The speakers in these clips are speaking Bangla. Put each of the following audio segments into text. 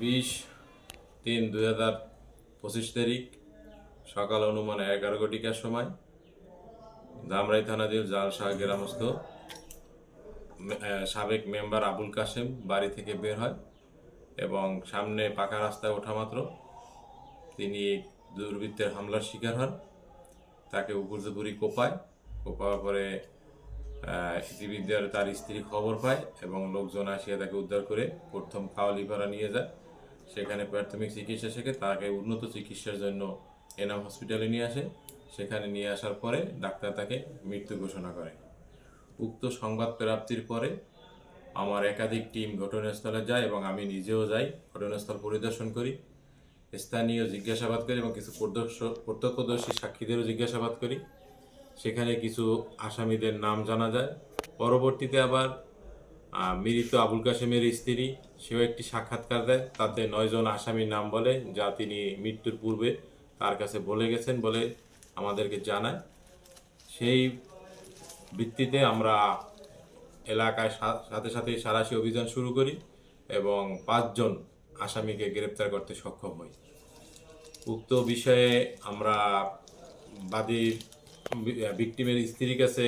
বিশ তিন দুই হাজার পঁচিশ তারিখ সকাল অনুমান এগারো ঘটিকার সময় ধামরাই থানাধীন জালশাহ গ্রামস্থ সাবেক মেম্বার আবুল কাশেম বাড়ি থেকে বের হয় এবং সামনে পাকা রাস্তায় ওঠা মাত্র। তিনি দুর্বৃত্তের হামলার শিকার হন। তাকে উপর্যপুরি কোপায়। কোপার পরে আহ, ইতিবিদ্যার তার স্ত্রী খবর পায় এবং লোকজন আসিয়া তাকে উদ্ধার করে প্রথম কাওয়ালিপাড়া নিয়ে যায়। সেখানে প্রাথমিক চিকিৎসা শেখে, তাকে উন্নত চিকিৎসার জন্য এনাম হসপিটালে নিয়ে আসে। সেখানে নিয়ে আসার পরে ডাক্তার তাকে মৃত্যু ঘোষণা করে। উক্ত সংবাদ প্রাপ্তির পরে আমার একাধিক টিম ঘটনাস্থলে যায় এবং আমি নিজেও যাই, ঘটনাস্থল পরিদর্শন করি, স্থানীয় জিজ্ঞাসাবাদ করি এবং কিছু প্রত্যক্ষদর্শী সাক্ষীদেরও জিজ্ঞাসাবাদ করি। সেখানে কিছু আসামিদের নাম জানা যায়। পরবর্তীতে আবার মৃত আবুল কাশেমের স্ত্রী, সেও একটি সাক্ষাৎকার দেয়। তাতে নয়জন আসামির নাম বলে, যা তিনি মৃত্যুর পূর্বে তার কাছে বলে গেছেন বলে আমাদেরকে জানায়। সেই ভিত্তিতে আমরা এলাকায় সাথে সাথে সারাশি অভিযান শুরু করি এবং পাঁচজন আসামিকে গ্রেপ্তার করতে সক্ষম হই। উক্ত বিষয়ে আমরা বাদী ভিক্টিমের স্ত্রীর কাছে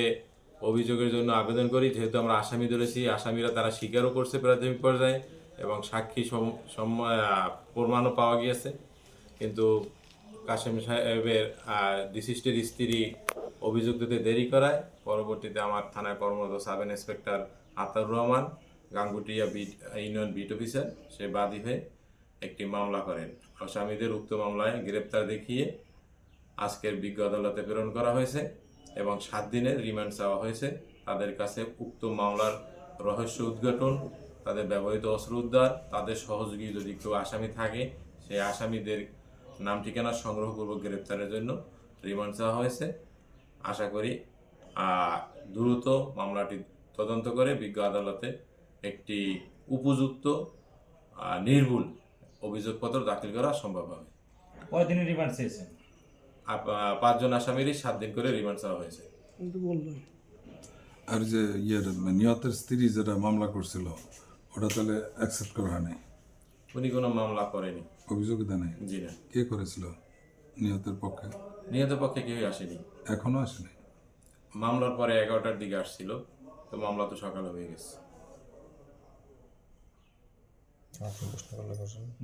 অভিযোগের জন্য আবেদন করি, যেহেতু আমরা আসামি ধরেছি আসামিরা তারা স্বীকারও করছে প্রাথমিক পর্যায়ে এবং সাক্ষী প্রমাণও পাওয়া গিয়েছে। কিন্তু কাশেম সাহেবের ডিসিস্টের স্ত্রী অভিযোগ দিতে দেরি করায়, পরবর্তীতে আমার থানায় কর্মরত sub inspector Atar Rahman, Gangutia beat union beat officer, সে বাদী হয়ে একটি মামলা করেন। আসামিদের উক্ত মামলায় গ্রেপ্তার দেখিয়ে আজকের বিজ্ঞ আদালতে প্রেরণ করা হয়েছে। এবং সাত দিনের রিমান্ড চাওয়া হয়েছে। তাদের কাছে উক্ত মামলার রহস্য উদ্ঘাটন, তাদের ব্যবহৃত অস্ত্র উদ্ধার, তাদের সহযোগী যদি কেউ আসামি থাকে, সেই আসামিদের নাম ঠিকানা সংগ্রহপূর্বক গ্রেপ্তারের জন্য রিমান্ড চাওয়া হয়েছে। আশা করি দ্রুত মামলাটি তদন্ত করে বিজ্ঞ আদালতে একটি উপযুক্ত নির্ভুল অভিযোগপত্র দাখিল করা সম্ভব হবে। কয়দিনের রিমান্ড চেয়েছেন? পাঁচজন আসামিরই সাত দিন করে রিমান্ড চাওয়া হয়েছে। আর যে ইয়ের নিহতের স্ত্রী যেটা মামলা করছিল ওটা তাহলে অ্যাকসেপ্ট করা হয় নাই উনি কোনো মামলা করেনি। অভিযোগ দেয় নাই? জি না। কে করেছিল নিহতের পক্ষে? নিহত পক্ষে কেউই আসেনি। এখনও আসেনি? মামলার পরে এগারোটার দিকে আসছিল তো মামলা তো সকালে হয়ে গেছে।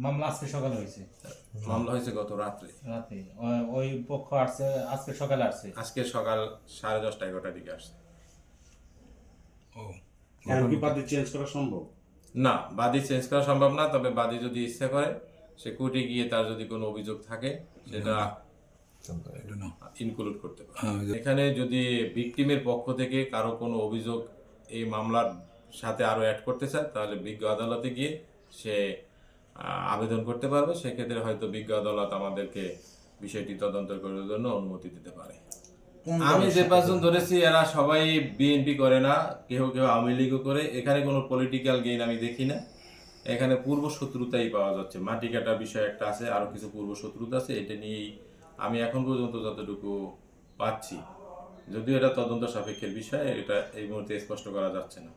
মামলা আজকে সকালে হয়েছে। মামলা হয়েছে গত রাত্রে। রাতে। ওই পক্ষ আসছে আজকে সকালে আসছে। আজকে সকাল সাড়ে দশটা এগারোটার দিকে আসছে। ও কি পার্টি চেঞ্জ করা সম্ভব? না বাদী চেঞ্জ করা সম্ভব না তবে বাদী যদি ইচ্ছা করে সে কোর্টে গিয়ে তার যদি কোনো অভিযোগ থাকে সেটা ইনক্লুড করতে পারে। হ্যাঁ, এখানে যদি ভিকটিমের পক্ষ থেকে কারও কোনো অভিযোগ এই মামলার সাথে আরও অ্যাড করতে চায় তাহলে বিজ্ঞ আদালতে গিয়ে সে আবেদন করতে পারবে সেক্ষেত্রে হয়তো বিজ্ঞ আদালত আমাদেরকে বিষয়টি তদন্ত করার জন্য অনুমতি দিতে পারে। আমি যে পাঁচজন ধরেছি এরা সবাই বিএনপি করে না কেউ কেউ আওয়ামী লীগও করে। এখানে কোনো পলিটিক্যাল গেইন আমি দেখি না। এখানে পূর্ব শত্রুতাই পাওয়া যাচ্ছে। মাটি কাটা বিষয় একটা আছে আরও কিছু পূর্ব শত্রুতা আছে এটা নিয়েই আমি এখন পর্যন্ত যতটুকু পাচ্ছি। যদিও এটা তদন্ত সাপেক্ষের বিষয় এটা এই মুহূর্তে স্পষ্ট করা যাচ্ছে না।